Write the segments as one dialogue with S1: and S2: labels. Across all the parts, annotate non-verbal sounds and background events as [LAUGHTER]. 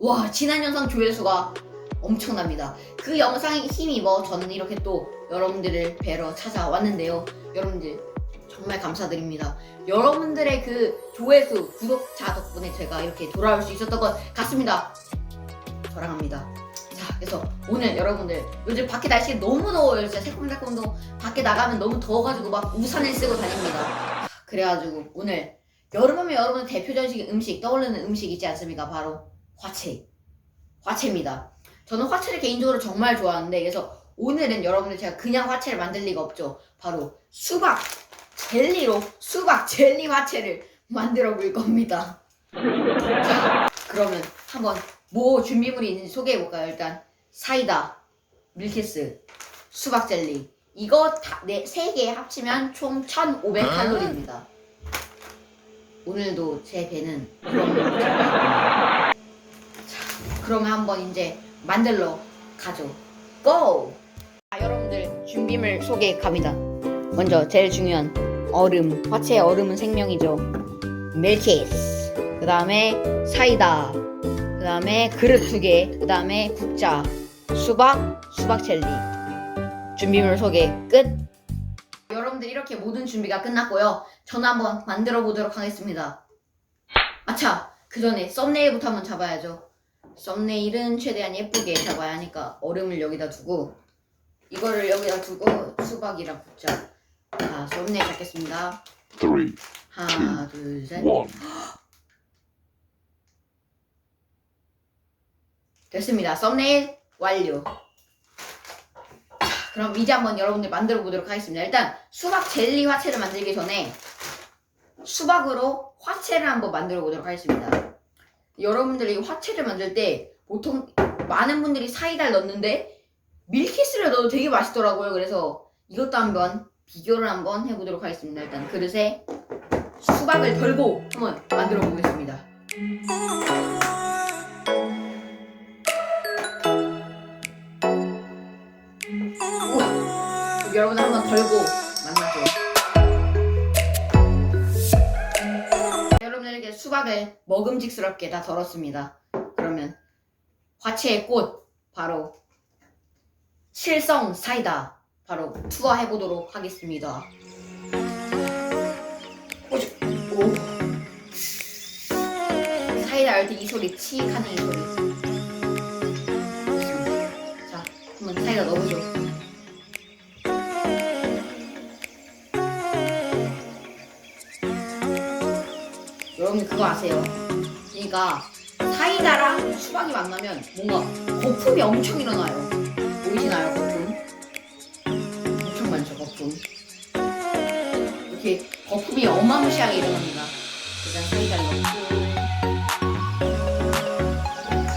S1: 와 지난 영상 조회수가 엄청납니다. 그 영상에 힘입어 저는 이렇게 또 여러분들을 뵈러 찾아왔는데요. 여러분들 정말 감사드립니다. 여러분들의 그 조회수, 구독자 덕분에 제가 이렇게 돌아올 수 있었던 것 같습니다. 사랑합니다. 자, 그래서 오늘 여러분들 요즘 밖에 날씨가 너무 더워요. 진짜 새콤달콤도 밖에 나가면 너무 더워가지고 막 우산을 쓰고 다닙니다. 그래가지고 오늘 여름하면 여러분 대표적인 음식 떠오르는 음식 있지 않습니까? 바로 화채. 화채입니다. 저는 화채를 개인적으로 정말 좋아하는데 그래서 오늘은 여러분들 제가 그냥 화채를 만들 리가 없죠. 바로 수박 젤리로 수박 젤리 화채를 만들어 볼 겁니다. 자, 그러면 한번 뭐 준비물이 있는지 소개해 볼까요? 일단 사이다, 밀키스, 수박 젤리. 이거 다네세 개 합치면 총 1,500칼로리입니다. 오늘도 제 배는 그런 그러면 한번 이제 만들러 가죠. 고! 자, 여러분들 준비물 소개 갑니다. 먼저 제일 중요한 얼음. 화채의 얼음은 생명이죠. 밀키스. 그 다음에 사이다. 그 다음에 그릇 두 개. 그 다음에 국자. 수박, 수박 젤리. 준비물 소개 끝. 여러분들 이렇게 모든 준비가 끝났고요. 저는 한번 만들어 보도록 하겠습니다. 아차! 그 전에 썸네일부터 한번 잡아야죠. 썸네일은 최대한 예쁘게 잡아야 하니까 얼음을 여기다 두고 이거를 여기다 두고 수박이랑 국자. 자, 썸네일 잡겠습니다.
S2: three,
S1: 하나, 둘, 셋.
S2: one.
S1: 됐습니다. 썸네일 완료. 자, 그럼 이제 한번 여러분들 만들어 보도록 하겠습니다. 일단 수박 젤리 화채를 만들기 전에 수박으로 화채를 한번 만들어 보도록 하겠습니다. 여러분들이 화채를 만들 때 보통 많은 분들이 사이다를 넣는데 밀키스를 넣어도 되게 맛있더라고요. 그래서 이것도 한번 비교를 한번 해보도록 하겠습니다. 일단 그릇에 수박을 덜고 한번 만들어 보겠습니다. 여러분 한번 덜고 수박을 먹음직스럽게 다 덜었습니다. 그러면 화채의 꽃 바로 실성 사이다 바로 투하해 보도록 하겠습니다. 오주, 오. 사이다 알 때 이 소리 치 하는 이 소리. 자, 한번 사이다 넣어보 여러분 그거 아세요? 그러니까 사이다랑 수박이 만나면 뭔가 거품이 엄청 일어나요. 보이시나요, 거품? 엄청 많죠, 거품. 이렇게 거품이 어마무시하게 일어납니다. 일단 사이다를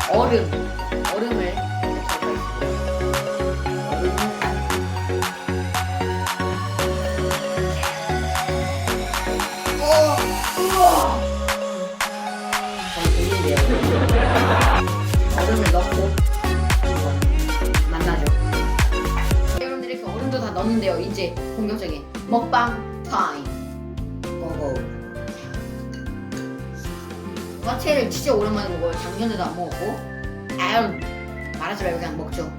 S1: 넣고 얼음, 이제 본격적인 먹방 타임. 고고. 화채를 진짜 오랜만에 먹어요. 작년에도 안 먹었고. 아유, 말하지 말고 그냥 먹죠.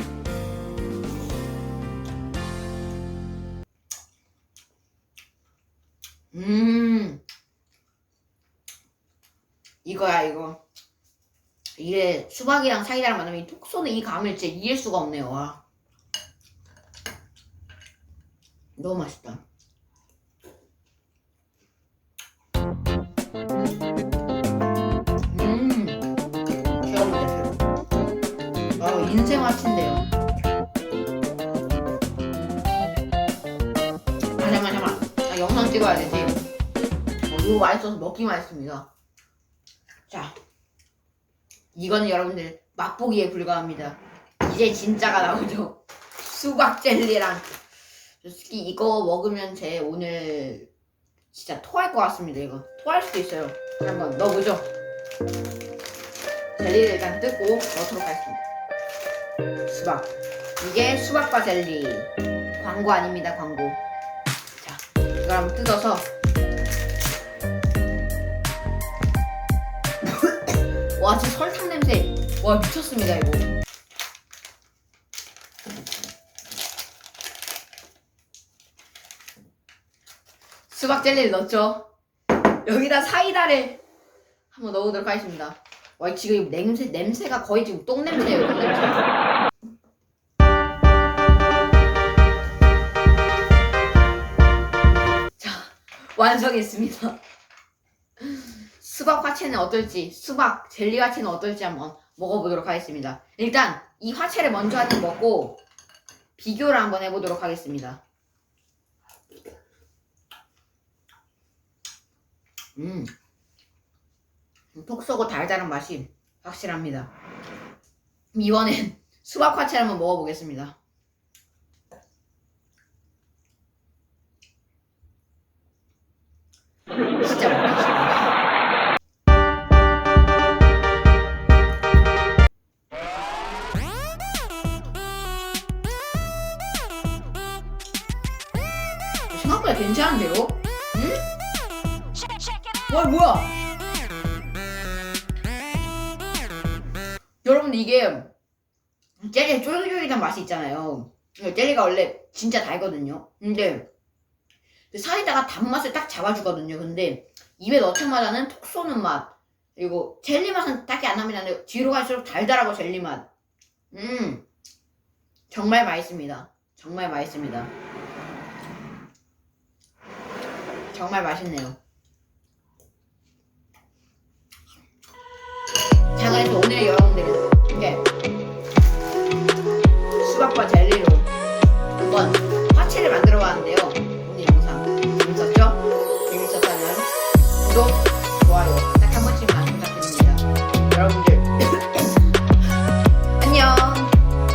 S1: 음. 이거야, 이거. 이게 수박이랑 사이다랑 만나면 이 톡 쏘는 이 감을 진짜 이길 수가 없네요. 와. 너무 맛있다. 음. 귀여운데, 배로. 아, 인생 맛인데요. 아, 잠깐만, 잠깐만. 아, 영상 찍어야 되지. 어, 이거 맛있어서 먹기만 했습니다. 자, 이거는 여러분들 맛보기에 불과합니다. 이제 진짜가 나오죠. 수박 젤리랑 솔직히 이거 먹으면 제 오늘 진짜 토할 것 같습니다. 이거 토할 수도 있어요. 한번 넣어보죠. 젤리를 일단 뜯고 넣도록 하겠습니다. 수박. 이게 수박과 젤리. 광고 아닙니다. 광고. 자, 이걸 한번 뜯어서 [LAUGHS] 와, 진짜 설탕 냄새 와 미쳤습니다 이거. 수박 젤리를 넣었죠. 여기다 사이다를 한번 넣어보도록 하겠습니다. 와 지금 이 냄새 냄새가 거의 지금 똥 냄새예요. 똥 냄새. 자 완성했습니다. 수박 화채는 어떨지 수박 젤리 화채는 어떨지 한번 먹어보도록 하겠습니다. 일단 이 화채를 먼저 한입 먹고 비교를 한번 해보도록 하겠습니다. 음, 톡 쏘고 달달한 맛이 확실합니다. 이번엔 [LAUGHS] 수박 화채를 한번 먹어보겠습니다. 와 뭐야? 여러분 이게 젤리 쫄깃쫄깃한 맛이 있잖아요. 젤리가 원래 진짜 달거든요. 근데 그 사이다가 단맛을 딱 잡아주거든요. 근데 입에 넣자마자는 톡 쏘는 맛 그리고 젤리 맛은 딱히 안 납니다. 근데 뒤로 갈수록 달달하고 젤리 맛. 음 정말 맛있습니다. 정말 맛있습니다. 정말 맛있네요. 都没有